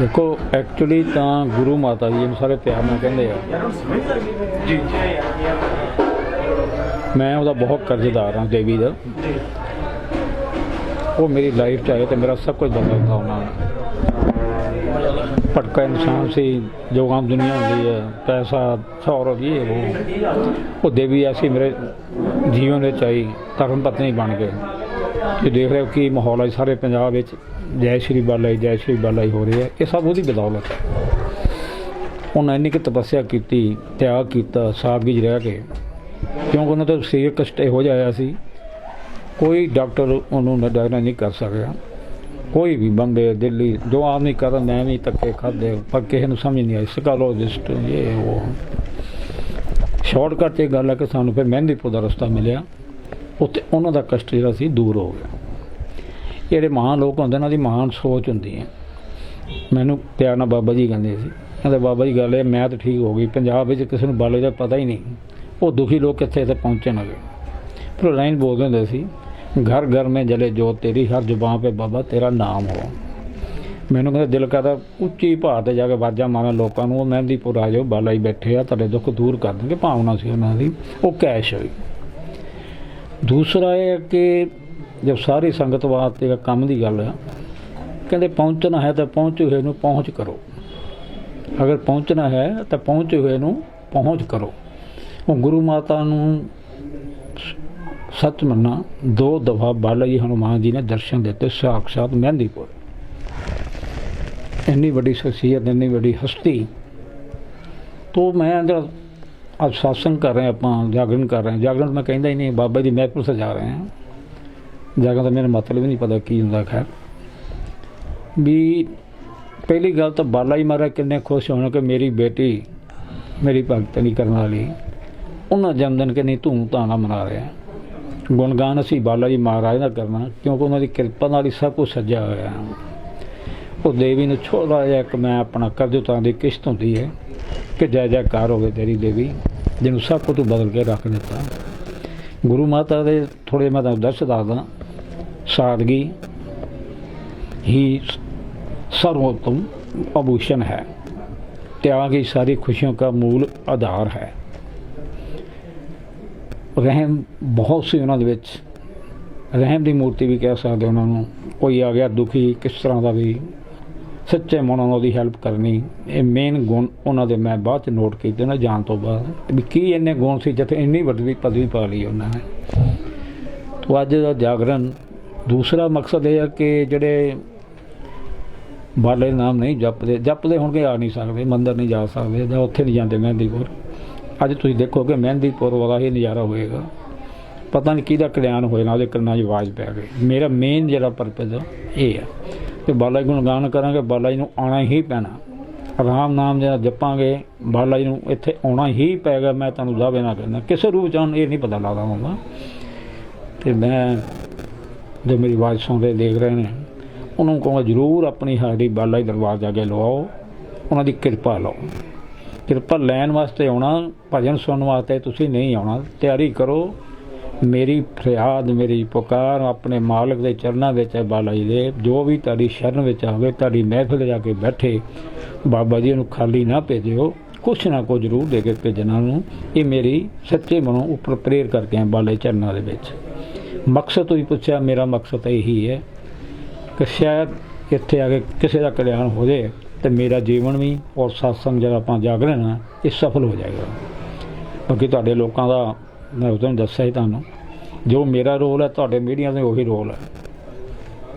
ਦੇਖੋ ਐਕਚੁਅਲੀ ਤਾਂ ਗੁਰੂ ਮਾਤਾ ਜੀ ਨੂੰ ਸਾਰੇ ਪਿਆਰ ਨਾਲ ਕਹਿੰਦੇ ਆ। ਜੀ ਮੈਂ ਉਹਦਾ ਬਹੁਤ ਕਰਜ਼ਦਾਰ ਹਾਂ ਦੇਵੀ ਦਾ। ਉਹ ਮੇਰੀ ਲਾਈਫ 'ਚ ਆਏ ਤੇ ਮੇਰਾ ਸਭ ਕੁਝ ਬਦਲ ਦਿੱਤਾ ਉਹਨਾਂ ਨੇ ਭਟਕਾ ਇਨਸਾਨ ਸੀ ਜੋ ਆਮ ਦੁਨੀਆ ਹੁੰਦੀ ਹੈ ਪੈਸਾ ਸ਼ੌਹਰਤ ਇਹ ਉਹ। ਉਹ ਦੇਵੀ ਐਸੀ ਮੇਰੇ ਜੀਵਨ ਵਿੱਚ ਆਈ ਧਰਮ ਪਤਨੀ ਬਣ ਕੇ। ਤੇ ਦੇਖ ਰਹੇ ਹੋ ਕੀ ਮਾਹੌਲ ਹੈ ਸਾਰੇ ਪੰਜਾਬ ਵਿੱਚ। ਜੈ ਸ਼੍ਰੀ ਬਾਲਾ ਜੀ, ਜੈ ਸ਼੍ਰੀ ਬਾਲਾ ਜੀ ਹੋ ਰਿਹਾ ਇਹ ਸਭ ਉਹਦੀ ਬਦੌਲਤ ਹੈ ਉਹਨਾਂ ਇੰਨੀ ਕਿ ਤਪੱਸਿਆ ਕੀਤੀ, ਤਿਆਗ ਕੀਤਾ ਸਾਦਗੀ 'ਚ ਰਹਿ ਕੇ ਕਿਉਂਕਿ ਉਹਨਾਂ ਦਾ ਸਰੀਰ ਕਸ਼ਟ ਹੋ ਜਾਇਆ ਸੀ। ਕੋਈ ਡਾਕਟਰ ਉਹਨੂੰ ਡਾਇਗਨੋਸ ਨਹੀਂ ਕਰ ਸਕਿਆ। ਕੋਈ ਵੀ ਬੰਦੇ ਦਿੱਲੀ ਜੋ ਆਦਮੀ ਕਰਨ ਮੈਂ ਵੀ ਧੱਕੇ ਖਾਦੇ ਪਰ ਕਿਸੇ ਨੂੰ ਸਮਝ ਨਹੀਂ ਆਈ। ਸਕਾਲੋਜਿਸਟ ਇਹ ਉਹ। ਸ਼ਾਰਟਕਟ ਇਹ ਗੱਲ ਹੈ ਕਿ ਸਾਨੂੰ ਫਿਰ ਮਹਿੰਦੀਪੁਰ ਦਾ ਰਸਤਾ ਮਿਲਿਆ। ਉੱਤੇ ਉਹਨਾਂ ਦਾ ਕਸ਼ਟ ਜਿਹੜਾ ਸੀ, ਦੂਰ ਹੋ ਗਿਆ। ਜਿਹੜੇ ਮਹਾਨ ਲੋਕ ਹੁੰਦੇ ਉਹਨਾਂ ਦੀ ਮਹਾਨ ਸੋਚ ਹੁੰਦੀ ਹੈ। ਮੈਨੂੰ ਪਿਆਰ ਨਾਲ ਬਾਬਾ ਜੀ ਕਹਿੰਦੇ ਸੀ ਕਹਿੰਦੇ ਬਾਬਾ ਜੀ ਗੱਲ ਇਹ ਮੈਂ ਤਾਂ ਠੀਕ ਹੋ ਗਈ, ਪੰਜਾਬ ਵਿੱਚ ਕਿਸੇ ਨੂੰ ਬਾਲੇ ਦਾ ਪਤਾ ਹੀ ਨਹੀਂ। ਉਹ ਦੁਖੀ ਲੋਕ ਕਿੱਥੇ ਤੇ ਪਹੁੰਚਣ ਲਗੇ। ਪਰ ਲਾਈਨ ਬੋਲਦੇ ਹੁੰਦੇ ਸੀ, ਘਰ ਘਰ ਮੇ ਜਲੇ ਜੋਤ ਤੇਰੀ, ਹਰ ਜ਼ੁਬਾਨ ਪੇ ਬਾਬਾ ਤੇਰਾ ਨਾਮ ਹੋ ਮੈਨੂੰ ਕਹਿੰਦਾ, ਦਿਲ ਕਰਦਾ ਉੱਚੀ ਭਾਰ ਤੇ ਜਾ ਕੇ ਵਾਜਾਂ ਮਾਰਾਂ ਲੋਕਾਂ ਨੂੰ, ਉਹ ਮਹਿੰਦੀਪੁਰ ਆ ਜਾਓ, ਬਾਲਾ ਹੀ ਬੈਠੇ ਆ, ਤੁਹਾਡੇ ਦੁੱਖ ਦੂਰ ਕਰ ਦੇਣਗੇ, ਭਾਵਨਾ ਸੀ ਉਹਨਾਂ ਦੀ, ਉਹ ਕੈਸ਼ ਹੋਈ। ਦੂਸਰਾ ਇਹ ਹੈ ਕਿ ਜਦ ਸਾਰੀ ਸੰਗਤ ਵਾਸਤੇ ਕੰਮ ਦੀ ਗੱਲ ਹੈ ਕਹਿੰਦੇ ਪਹੁੰਚਣਾ ਹੈ ਤਾਂ ਪਹੁੰਚੇ ਹੋਏ ਨੂੰ ਪਹੁੰਚ ਕਰੋ। ਅਗਰ ਪਹੁੰਚਣਾ ਹੈ ਤਾਂ ਪਹੁੰਚੇ ਹੋਏ ਨੂੰ ਪਹੁੰਚ ਕਰੋ। ਉਹ ਗੁਰੂ ਮਾਤਾ ਨੂੰ ਸੱਚ ਮੰਨਾ ਦੋ ਦਫਾ ਬਾਲਾ ਜੀ ਹਨੂਮਾਨ ਜੀ ਨੇ ਦਰਸ਼ਨ ਦਿੱਤੇ ਸਾਖਸ਼ਾਤ ਮਹਿੰਦੀਪੁਰ। ਇੰਨੀ ਵੱਡੀ ਸ਼ਖਸੀਅਤ, ਇੰਨੀ ਵੱਡੀ ਹਸਤੀ। ਤੋਂ ਮੈਂ ਅੰਦਰ ਅੱਜ satsang ਕਰ ਰਹੇ ਹਾਂ ਆਪਾਂ ਜਾਗਰਣ ਕਰ ਰਹੇ ਹਾਂ ਜਾਗਰਣ ਮੈਂ ਕਹਿੰਦਾ ਹੀ ਨਹੀਂ ਬਾਬਾ ਜੀ ਦੀ ਮਹਿਫਿਲ ਸਜਾ ਰਹੇ ਹਾਂ ਜਾਗਰਣ ਦਾ ਮੈਨੂੰ ਮਤਲਬ ਹੀ ਨਹੀਂ ਪਤਾ ਕੀ ਹੁੰਦਾ ਖੈਰ ਵੀ ਪਹਿਲੀ ਗੱਲ ਤਾਂ ਬਾਲਾ ਜੀ ਮਹਾਰਾਜ ਕਿੰਨੇ ਖੁਸ਼ ਹੋਣ ਕਿ ਮੇਰੀ ਬੇਟੀ ਮੇਰੀ ਭਗਤਨੀ ਕਰਨ ਵਾਲੀ ਉਹਨਾਂ ਜਨਮਦਿਨ ਕਿੰਨੀ ਧੂਮ ਧਾਮ ਨਾਲ ਮਨਾ ਰਹੇ ਆ ਗੁਣਗਾਨ ਅਸੀਂ ਬਾਲਾ ਜੀ ਮਹਾਰਾਜ ਦਾ ਕਰਨਾ ਕਿਉਂਕਿ ਉਹਨਾਂ ਦੀ ਕਿਰਪਾ ਨਾਲ ਹੀ ਸਭ ਕੁਝ ਸੱਜਿਆ ਹੋਇਆ ਹੈ ਉਹ ਦੇਵੀ ਨੂੰ ਛੋੜਾ ਜਿਹਾ ਇੱਕ ਮੈਂ ਆਪਣਾ ਕਰਜੋਤਾਂ ਦੀ ਕਿਸ਼ਤ ਹੁੰਦੀ ਹੈ ਕਿ ਜੈ ਜੈਕਾਰ ਹੋਵੇ ਤੇਰੀ ਦੇਵੀ ਜਿਹਨੂੰ ਸਭ ਕੁਝ ਤੂੰ ਬਦਲ ਕੇ ਰੱਖ ਦਿੱਤਾ ਗੁਰੂ ਮਾਤਾ ਦੇ ਥੋੜੇ ਮੈਂ ਤੁਹਾਨੂੰ ਦੱਸ ਦੱਸਦਾ ਸਾਦਗੀ ਹੀ सर्वोत्तम आभूषण है त्याग ही सारी खुशियों का मूल आधार है ਰਹਿਮ ਬਹੁਤ ਸੀ ਉਹਨਾਂ ਦੇ ਵਿੱਚ ਰਹਿਮ ਦੀ ਮੂਰਤੀ ਵੀ ਕਹਿ ਸਕਦੇ ਉਹਨਾਂ ਨੂੰ ਕੋਈ ਆ ਗਿਆ ਦੁਖੀ ਕਿਸ ਤਰ੍ਹਾਂ ਦਾ ਵੀ ਸੱਚੇ ਮਨੋਂ ਨਾਲ ਉਹਦੀ ਹੈਲਪ ਕਰਨੀ, ਇਹ ਮੇਨ ਗੁਣ ਉਹਨਾਂ ਦੇ ਮੈਂ ਬਾਅਦ ਚ ਨੋਟ ਕੀਤੇ ਨਾ, ਜਾਣ ਤੋਂ ਬਾਅਦ। ਵੀ ਕੀ ਇੰਨੇ ਗੁਣ ਸੀ ਜਿੱਥੇ ਇੰਨੀ ਵੱਡੀ ਪਦਵੀ ਪਾ ਲਈ ਉਹਨਾਂ ਨੇ। ਤੋਂ ਅੱਜ ਦਾ ਜਾਗਰਣ, ਦੂਸਰਾ ਮਕਸਦ ਇਹ ਹੈ ਕਿ ਜਿਹੜੇ ਬਾਲੇ ਨਾਮ ਨਹੀਂ ਜਪਦੇ ਜਪਦੇ ਹੋਣਗੇ ਆ ਨਹੀਂ ਸਕਦੇ, ਮੰਦਰ ਨਹੀਂ ਜਾ ਸਕਦੇ ਜਾਂ ਉੱਥੇ ਨਹੀਂ ਜਾਂਦੇ ਮਹਿੰਦੀਪੁਰ। ਅੱਜ ਤੁਸੀਂ ਦੇਖੋਗੇ ਮਹਿੰਦੀਪੁਰ ਵਾਲਾ ਹੀ ਨਜ਼ਾਰਾ ਹੋਏਗਾ। ਪਤਾ ਨਹੀਂ ਕਿਹਦਾ ਕਲਿਆਣ ਹੋਏ ਨਾ, ਉਹਦੇ ਕੰਨਾਂ 'ਚ ਆਵਾਜ਼ ਪੈ ਗਈ। ਮੇਰਾ ਮੇਨ ਜਿਹੜਾ ਪਰਪਸ ਇਹ ਹੈ ਕਿ ਬਾਲਾ ਜੀ ਨੂੰ ਗਾਣ ਕਰਾਂਗੇ, ਬਾਲਾ ਜੀ ਨੂੰ ਆਉਣਾ ਹੀ ਪੈਣਾ। ਰਾਮ ਨਾਮ ਜਿਹੜਾ ਜਪਾਂਗੇ, ਬਾਲਾ ਜੀ ਨੂੰ ਇੱਥੇ ਆਉਣਾ ਹੀ ਪੈਗਾ ਮੈਂ ਤੁਹਾਨੂੰ ਦਾਅਵੇ ਨਾ ਕਹਿੰਦਾ। ਕਿਸੇ ਰੂਪ ਚ ਇਹ ਨਹੀਂ ਪਤਾ ਲੱਗਦਾ ਹੁੰਦਾ ਤੇ ਮੈਂ ਜੋ ਮੇਰੀ ਆਵਾਜ਼ ਸੁਣਦੇ ਦੇਖ ਰਹੇ ਨੇ, ਉਹਨੂੰ ਕਹੂੰਗਾ, ਜਰੂਰ ਆਪਣੀ ਹਾਜ਼ਰੀ ਬਾਲਾ ਜੀ ਦਰਬਾਰ ਜਾ ਕੇ ਲਵਾਓ, ਉਹਨਾਂ ਦੀ ਕਿਰਪਾ ਲਓ। ਕਿਰਪਾ ਲੈਣ ਵਾਸਤੇ ਆਉਣਾ, ਭਜਨ ਸੁਣਨ ਵਾਸਤੇ ਤੁਸੀਂ ਨਹੀਂ ਆਉਣਾ, ਤਿਆਰੀ ਕਰੋ। ਮੇਰੀ ਫਰਿਆਦ, ਮੇਰੀ ਪੁਕਾਰ ਆਪਣੇ ਮਾਲਕ ਦੇ ਚਰਨਾਂ ਵਿੱਚ ਹੈ ਬਾਲਾ ਜੀ ਦੇ। ਜੋ ਵੀ ਤੁਹਾਡੀ ਸ਼ਰਨ ਵਿੱਚ ਆਵੇ, ਤੁਹਾਡੀ ਮਹਿਫਿਲ ਜਾ ਕੇ ਬੈਠੇ, ਬਾਬਾ ਜੀ ਨੂੰ ਖਾਲੀ ਨਾ ਭੇਜਿਓ, ਕੁਛ ਨਾ ਕੁਝ ਜ਼ਰੂਰ ਦੇ ਕੇ ਭੇਜਣਾ ਨੂੰ ਇਹ ਮੇਰੀ ਸੱਚੇ ਮਨੋਂ ਉੱਪਰ ਪ੍ਰੇਰ ਕਰਕੇ ਆ ਬਾਲੇ ਚਰਨਾਂ ਦੇ ਵਿੱਚ। ਮਕਸਦ ਤੁਸੀਂ ਪੁੱਛਿਆ, ਮੇਰਾ ਮਕਸਦ ਇਹੀ ਹੈ ਕਿ ਸ਼ਾਇਦ ਇੱਥੇ ਆ ਕੇ ਕਿਸੇ ਦਾ ਕਲਿਆਣ ਹੋ ਜਾਏ ਤੇ ਮੇਰਾ ਜੀਵਨ ਵੀ ਔਰ satsang ਜਿਹੜਾ ਆਪਾਂ ਜਾਗ ਲੈਣਾ ਇਹ ਸਫਲ ਹੋ ਜਾਏਗਾ। ਬਾਕੀ ਤੁਹਾਡੇ ਲੋਕਾਂ ਦਾ ਮੈਂ ਉਸ ਦੱਸਿਆ ਹੀ ਤੁਹਾਨੂੰ, ਜੋ ਮੇਰਾ ਰੋਲ ਹੈ, ਤੁਹਾਡੇ ਮੀਡੀਆ ਦੇ ਉਹੀ ਰੋਲ ਹੈ।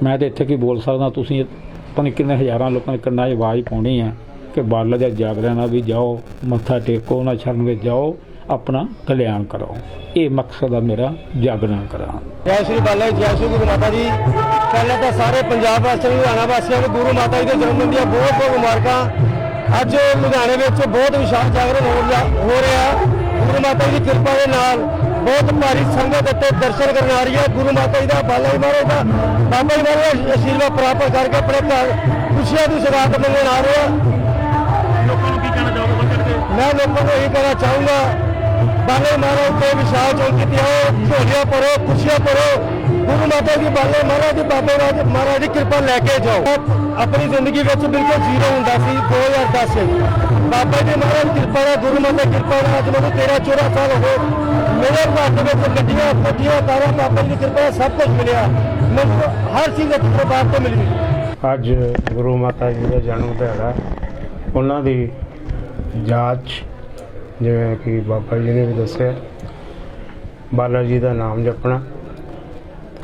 ਮੈਂ ਤੇ ਇੱਥੇ ਕੀ ਬੋਲ ਸਕਦਾ, ਤੁਸੀਂ ਪਤਾ ਨਹੀਂ ਕਿੰਨੇ ਹਜ਼ਾਰਾਂ ਲੋਕਾਂ ਨੇ ਕੰਨਾਂ 'ਚ ਆਵਾਜ਼ ਪਾਉਣੀ ਹੈ ਕਿ ਬਾਲਾ ਦਾ ਜਾਗਰਣ ਆ ਵੀ ਜਾਓ, ਮੱਥਾ ਟੇਕੋ ਨਾ ਸ਼ਰਨ ਵਿੱਚ ਜਾਓ, ਆਪਣਾ ਕਲਿਆਣ ਕਰੋ। ਇਹ ਮਕਸਦ ਆ ਮੇਰਾ, ਜਾਗਰਣ ਕਰਾਂ। ਜੈ ਸ਼੍ਰੀ ਬਾਲਾ ਜੀ, ਜੈ ਸ਼੍ਰੀ ਗੁਰੂ ਮਾਤਾ ਜੀ। ਪਹਿਲਾਂ ਤਾਂ ਸਾਰੇ ਪੰਜਾਬ ਵਾਸੀਆਂ ਨੂੰ, ਲੁਧਿਆਣਾ ਵਾਸੀਆਂ ਨੂੰ, ਗੁਰੂ ਮਾਤਾ ਜੀ ਦੇ ਜਨਮ ਦਿਨ ਦੀਆਂ ਬਹੁਤ ਬਹੁਤ ਮੁਬਾਰਕਾਂ। ਅੱਜ ਲੁਧਿਆਣੇ ਵਿੱਚ ਬਹੁਤ ਵਿਸ਼ਾਲ ਜਾਗਰਣ ਹੋ ਰਿਹਾ ਹੋ ਰਿਹਾ। ਗੁਰੂ ਮਾਤਾ ਜੀ ਦੀ ਕਿਰਪਾ ਦੇ ਨਾਲ ਬਹੁਤ ਭਾਰੀ ਸੰਗਤ ਇੱਥੇ ਦਰਸ਼ਨ ਕਰਨ ਆ ਰਹੀ ਹੈ। ਗੁਰੂ ਮਾਤਾ ਜੀ ਦਾ ਬਾਲਾ ਜੀ ਮਹਾਰਾਜ ਦਾ ਬਾਬਾ ਜੀ ਮਹਾਰਾਜ ਦਾ ਆਸ਼ੀਰਵਾਦ ਪ੍ਰਾਪਤ ਕਰਕੇ ਆਪਣੇ ਘਰ ਖੁਸ਼ੀਆਂ ਦੀ ਸਗਾਤ ਮੰਗਣ ਆ ਰਹੇ ਆ। ਲੋਕਾਂ ਨੂੰ ਕੀ ਕਹਿਣਾ ਚਾਹੋਗੇ? ਮੈਂ ਲੋਕਾਂ ਨੂੰ ਇਹ ਕਹਿਣਾ ਚਾਹੂੰਗਾ ਬਾਲੇ ਮਹਾਰਾਜ ਤੋਂ ਵਿਸ਼ਾਲ ਚੌਂਕ ਕੀਤੀ ਆਓ, ਝੋਲੀਆਂ ਭਰੋ, ਖੁਸ਼ੀਆਂ ਭਰੋ। ਗੁਰੂ ਮਾਤਾ ਜੀ, ਬਾਲੇ ਮਹਾਰਾਜ ਦੀ ਬਾਬੇ ਰਾਜ ਮਹਾਰਾਜ ਦੀ ਕਿਰਪਾ ਲੈ ਕੇ ਜਾਓ। ਆਪਣੀ ਜ਼ਿੰਦਗੀ ਵਿੱਚ ਬਿਲਕੁਲ ਜ਼ੀਰੋ ਹੁੰਦਾ ਸੀ 2010 ਵਿੱਚ। ਬਾਬਾ ਜੀ ਮਹਾਰਾਜ, ਕਿਰਪਾ ਨਾਲ, ਗੁਰੂ ਮਾਤਾ ਕਿਰਪਾ ਨਾਲ ਅੱਜ ਮੈਨੂੰ 13 14 ਸਾਲ ਹੋ ਗਏ। ਮੇਰੇ ਘਰ ਦੇ ਵਿੱਚ ਗੱਡੀਆਂ ਕੋਠੀਆਂ ਤਾਰਾਂ ਬਾਬਾ ਜੀ ਦੀ ਕਿਰਪਾ ਸਭ ਕੁਝ ਮਿਲਿਆ। ਮੈਨੂੰ ਹਰ ਚੀਜ਼ ਇੱਕ ਪਰਿਵਾਰ ਤੋਂ ਮਿਲੀ। ਅੱਜ ਗੁਰੂ ਮਾਤਾ ਜੀ ਦਾ ਜਨਮ ਦਿਹਾੜਾ, ਉਹਨਾਂ ਦੀ ਜਾਂਚ ਜਿਵੇਂ ਕਿ ਬਾਬਾ ਜੀ ਨੇ ਵੀ ਦੱਸਿਆ, ਬਾਲਾ ਜੀ ਦਾ ਨਾਮ ਜਪਣਾ,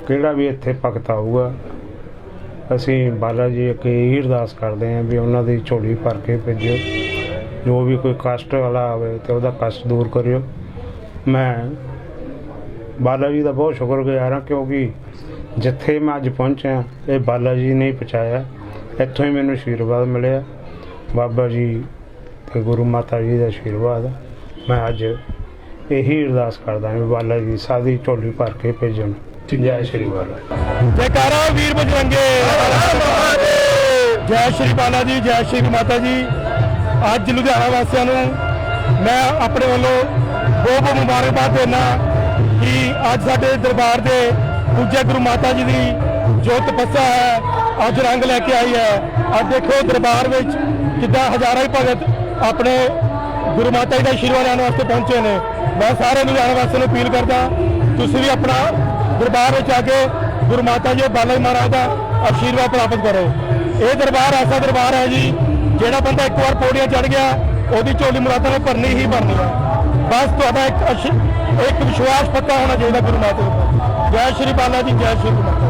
ਕਿਹੜਾ ਵੀ ਇੱਥੇ ਭਗਤ ਆਊਗਾ, ਅਸੀਂ ਬਾਲਾ ਜੀ ਅੱਗੇ ਇਹੀ ਅਰਦਾਸ ਕਰਦੇ ਹਾਂ ਵੀ ਉਹਨਾਂ ਦੀ ਝੋਲੀ ਭਰ ਕੇ ਭੇਜਿਓ, ਜੋ ਵੀ ਕੋਈ ਕਸ਼ਟ ਵਾਲਾ ਆਵੇ ਤੇ ਉਹਦਾ ਕਸ਼ਟ ਦੂਰ ਕਰਿਓ। ਮੈਂ ਬਾਲਾ ਜੀ ਦਾ ਬਹੁਤ ਸ਼ੁਕਰਗੁਜ਼ਾਰ ਹਾਂ ਕਿਉਂਕਿ ਜਿੱਥੇ ਮੈਂ ਅੱਜ ਪਹੁੰਚਿਆ, ਇਹ ਬਾਲਾ ਜੀ ਨੇ ਹੀ ਪਹੁੰਚਾਇਆ, ਇੱਥੋਂ ਹੀ ਮੈਨੂੰ ਆਸ਼ੀਰਵਾਦ ਮਿਲਿਆ। ਬਾਬਾ ਜੀ ਤੇ ਗੁਰੂ ਮਾਤਾ ਜੀ ਦਾ ਆਸ਼ੀਰਵਾਦ। ਮੈਂ ਅੱਜ ਇਹੀ ਅਰਦਾਸ ਕਰਦਾ ਹਾਂ ਬਾਲਾ ਜੀ ਸਾਦੀ ਝੋਲੀ ਭਰ ਕੇ ਭੇਜਣ। ਜੈ ਸ਼੍ਰੀ ਬਾਲਾ। ਜੈਕਾਰਾ ਵੀਰ ਬਜਰੰਗੇ ਜੈ ਸ਼੍ਰੀ ਬਾਲਾ ਜੀ ਜੈ ਸ਼੍ਰੀ ਮਾਤਾ ਜੀ। ਅੱਜ ਲੁਧਿਆਣਾ ਵਾਸੀਆਂ ਨੂੰ ਮੈਂ ਆਪਣੇ ਵੱਲੋਂ ਬਹੁਤ ਬਹੁਤ ਮੁਬਾਰਕਬਾਦ ਦੇਣਾ ਕਿ ਅੱਜ ਸਾਡੇ ਦਰਬਾਰ ਦੇ ਪੂਜਾ ਗੁਰੂ ਮਾਤਾ ਜੀ ਦੀ ਜੋ ਤਪੱਸਿਆ ਹੈ। ਅੱਜ ਰੰਗ ਲੈ ਕੇ ਆਈ ਹੈ। ਅੱਜ ਦੇਖੋ ਦਰਬਾਰ ਵਿੱਚ ਜਿੱਦਾਂ ਹਜ਼ਾਰਾਂ ਹੀ ਭਗਤ ਆਪਣੇ ਗੁਰੂ ਮਾਤਾ ਜੀ ਦਾ ਆਸ਼ੀਰਵਾਦ ਲੈਣ ਵਾਸਤੇ ਪਹੁੰਚੇ ਨੇ। ਮੈਂ ਸਾਰੇ ਲੁਧਿਆਣਾ ਵਾਸੀਆਂ ਨੂੰ ਅਪੀਲ ਕਰਦਾ, ਤੁਸੀਂ ਵੀ ਆਪਣਾ ਦਰਬਾਰ ਵਿੱਚ ਆ ਕੇ ਗੁਰੂ ਮਾਤਾ ਜੀ ਬਾਲਾ ਜੀ ਮਹਾਰਾਜ ਦਾ ਆਸ਼ੀਰਵਾਦ ਪ੍ਰਾਪਤ ਕਰੋ। ਇਹ ਦਰਬਾਰ ਐਸਾ ਦਰਬਾਰ ਹੈ ਜੀ, ਜਿਹੜਾ ਬੰਦਾ ਇੱਕ ਵਾਰ ਪੌੜੀਆਂ ਚੜ ਗਿਆ, ਉਹਦੀ ਝੋਲੀ ਮੁਰਾਦਾਂ ਨੇ ਭਰਨੀ ਹੀ ਭਰਨੀ ਹੈ। ਬਸ ਤੁਹਾਡਾ ਇੱਕ ਅਸ਼- ਇੱਕ ਵਿਸ਼ਵਾਸ ਪੱਕਾ ਹੋਣਾ ਚਾਹੀਦਾ ਗੁਰੂ ਮਾਤਾ ਦੇ। ਜੈ ਸ਼੍ਰੀ ਬਾਲਾ ਜੀ, ਜੈ ਸ਼੍ਰੀ ਗੁਰੂ